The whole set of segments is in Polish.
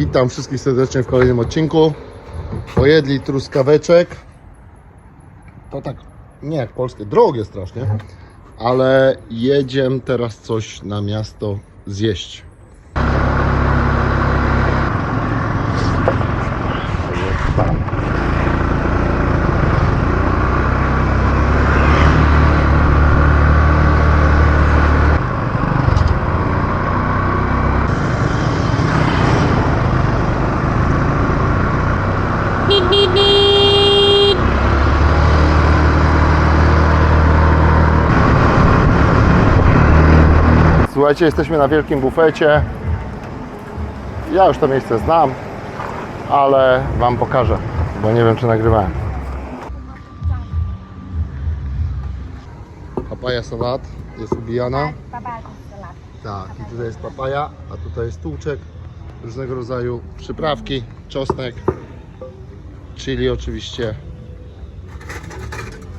Witam wszystkich serdecznie w kolejnym odcinku. Pojedli truskaweczek. To tak, nie jak polskie, drogie strasznie, ale jedziemy teraz coś na miasto zjeść. Słuchajcie, jesteśmy na wielkim bufecie. Ja już to miejsce znam, ale Wam pokażę, bo nie wiem czy nagrywałem. Papaja salat jest ubijana. Tak, i tutaj jest papaja, a tutaj jest tułczek, różnego rodzaju przyprawki, czosnek, chili oczywiście,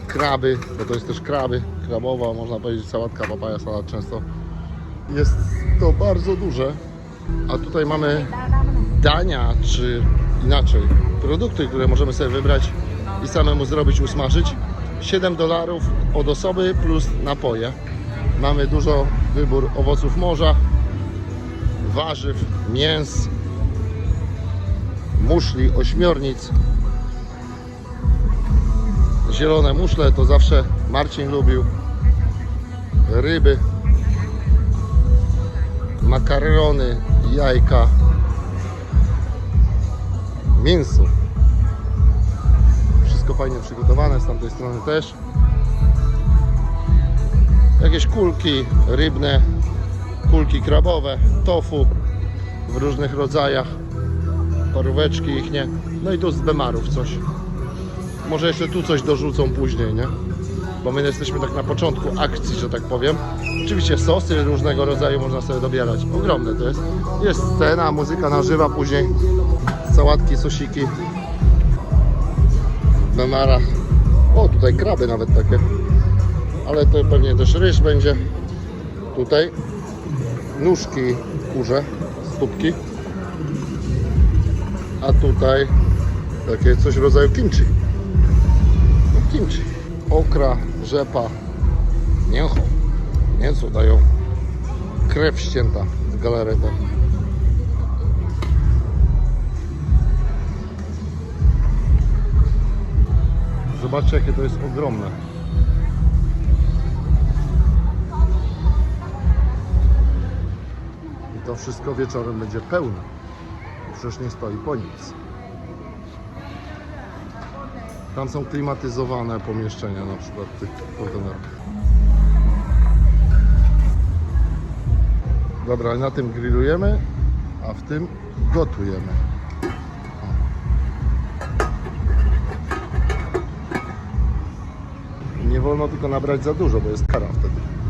kraby, bo to jest też kraby, krabowa, można powiedzieć sałatka, papaja, salat często. Jest to bardzo duże, a tutaj mamy dania, czy inaczej, produkty, które możemy sobie wybrać i samemu zrobić, usmażyć. 7 dolarów od osoby plus napoje. Mamy dużo wybór owoców morza, warzyw, mięs, muszli, ośmiornic. Zielone muszle to zawsze Marcin lubił. Ryby, makarony, jajka, mięso. Wszystko fajnie przygotowane, z tamtej strony też. Jakieś kulki rybne, kulki krabowe, tofu w różnych rodzajach, paróweczki ich nie. No i tu z bemarów coś. Może jeszcze tu coś dorzucą później, nie? Bo my jesteśmy tak na początku akcji, że tak powiem. Oczywiście sosy różnego rodzaju można sobie dobierać. Ogromne to jest. Jest scena, muzyka na później sałatki, sosiki. W bemarach. O, tutaj kraby nawet takie. Ale to pewnie też ryż będzie. Tutaj nóżki kurze, stópki. A tutaj takie coś w rodzaju kimchi. No, kimchi. Okra, rzepa, mięcho. Mięso dają. Krew ścięta w galaretach. Zobaczcie jakie to jest ogromne. I to wszystko wieczorem będzie pełne. Przecież nie stoi po nic. Tam są klimatyzowane pomieszczenia na przykład w tych kontenerach. Dobra, na tym grillujemy, a w tym gotujemy. Nie wolno tylko nabrać za dużo, bo jest kara wtedy.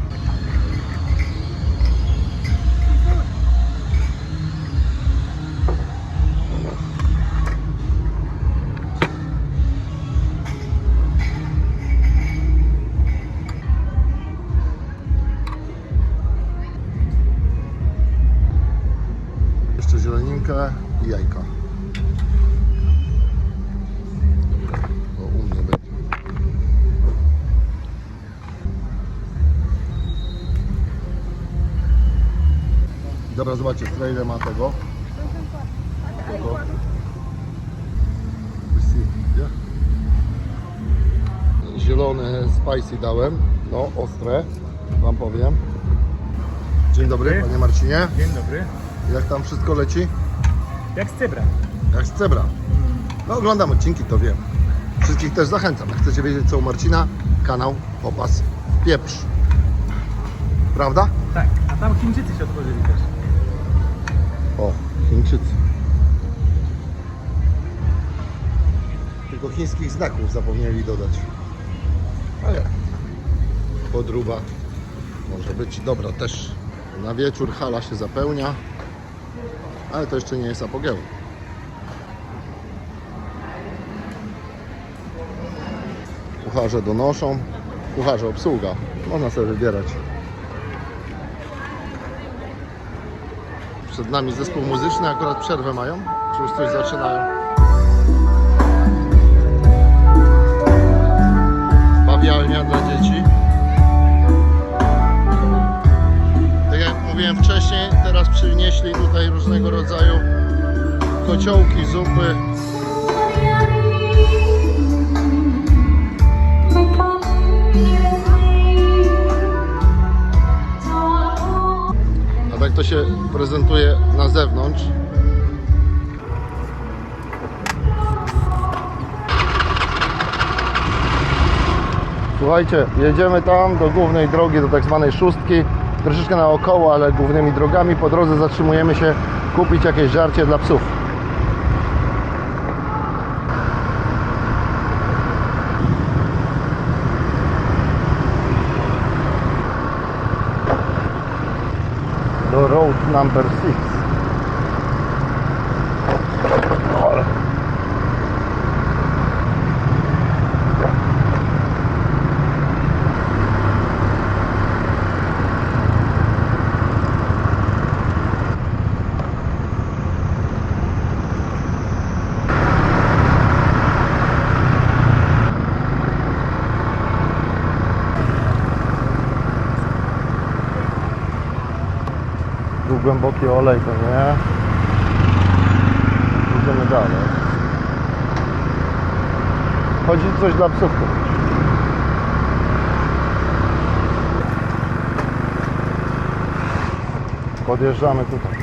Dobra, zobaczcie, trailer ma tego. Yeah? Zielone spicy dałem. No, ostre, wam powiem. Dzień dobry, Dobry. panie Marcinie. Dzień dobry. Jak tam wszystko leci? Jak z cebra. Jak z cebra. No oglądam odcinki, to wiem. Wszystkich też zachęcam. Jak chcecie wiedzieć co u Marcina, kanał Popas Pieprz. Prawda? Tak, a tam Chińczycy się otworzyli też. O, Chińczycy. Tylko chińskich znaków zapomnieli dodać. Ale podruba może być dobra też. Na wieczór hala się zapełnia, ale to jeszcze nie jest apogeum. Kucharze donoszą, kucharze obsługa. Można sobie wybierać. Przed nami zespół muzyczny, akurat przerwę mają? Czy już coś zaczynają? Bawialnia dla dzieci. Tak jak mówiłem wcześniej, teraz przynieśli tutaj różnego rodzaju kociołki, zupy. To się prezentuje na zewnątrz. Słuchajcie, jedziemy tam do głównej drogi, do tak zwanej szóstki. Troszeczkę naokoło, ale głównymi drogami. Po drodze zatrzymujemy się kupić jakieś żarcie dla psów. Number 6. głęboki olej to nie. Idziemy dalej. Chodzi coś dla psów. Podjeżdżamy tutaj.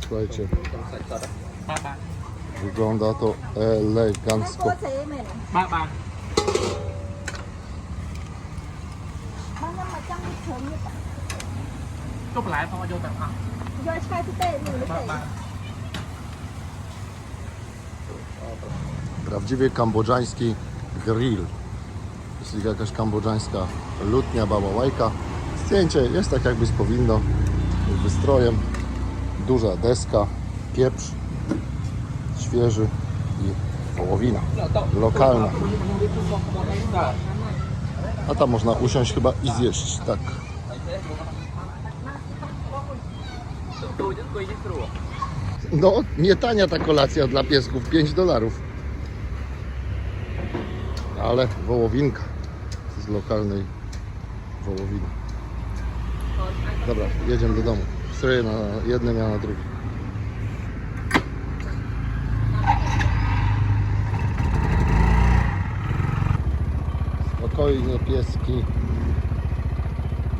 Słuchajcie, wygląda to elegancko. Chốt lại thôi vô tận hả Do chai thứ tệ mình mới Prawdziwie kambodżański grill. Jest jakaś kambodżańska lutnia, bałałajka. Zdjęcie jest tak jakby z powinno, z wystrojem. Duża deska, pieprz, świeży i wołowina. Lokalna. A tam można usiąść chyba i zjeść, tak. No, nie tania ta kolacja dla piesków, 5 dolarów. Ale wołowinka z lokalnej wołowiny. Dobra, jedziemy do domu. Stroję na jednym, ja na drugim. Spokojnie pieski.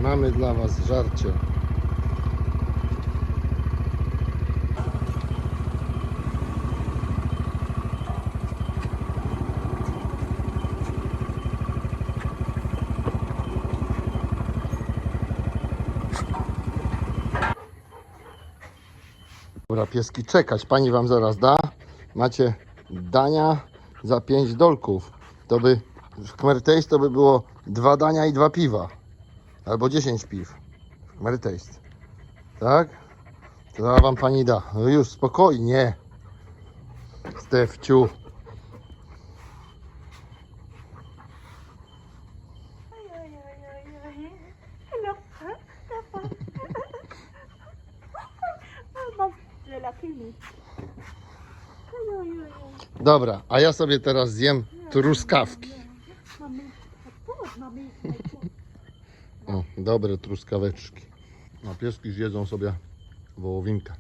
Mamy dla Was żarcie. Dobra, pieski, czekać. Pani wam zaraz da. Macie dania za 5 dolków. To by w Khmer Taste to by było dwa dania i dwa piwa. Albo 10 piw. W. Tak? To wam pani da. No już, spokojnie. Stefciu. Dobra, a ja sobie teraz zjem truskawki. O, dobre truskaweczki. A pieski zjedzą sobie wołowinkę.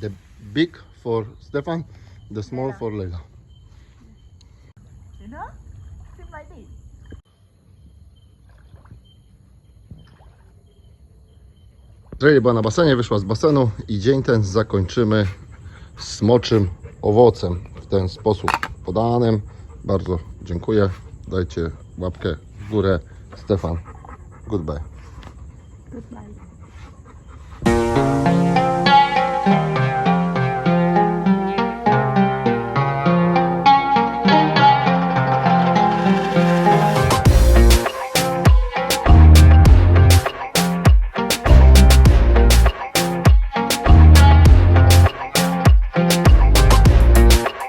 The big for Stefan, the small for nữa Xin lấy đi Trey była na basenie, wyszła z basenu i dzień ten zakończymy smoczym owocem w ten sposób podanym. Bardzo dziękuję. Dajcie łapkę w górę. Stefan, goodbye. Goodbye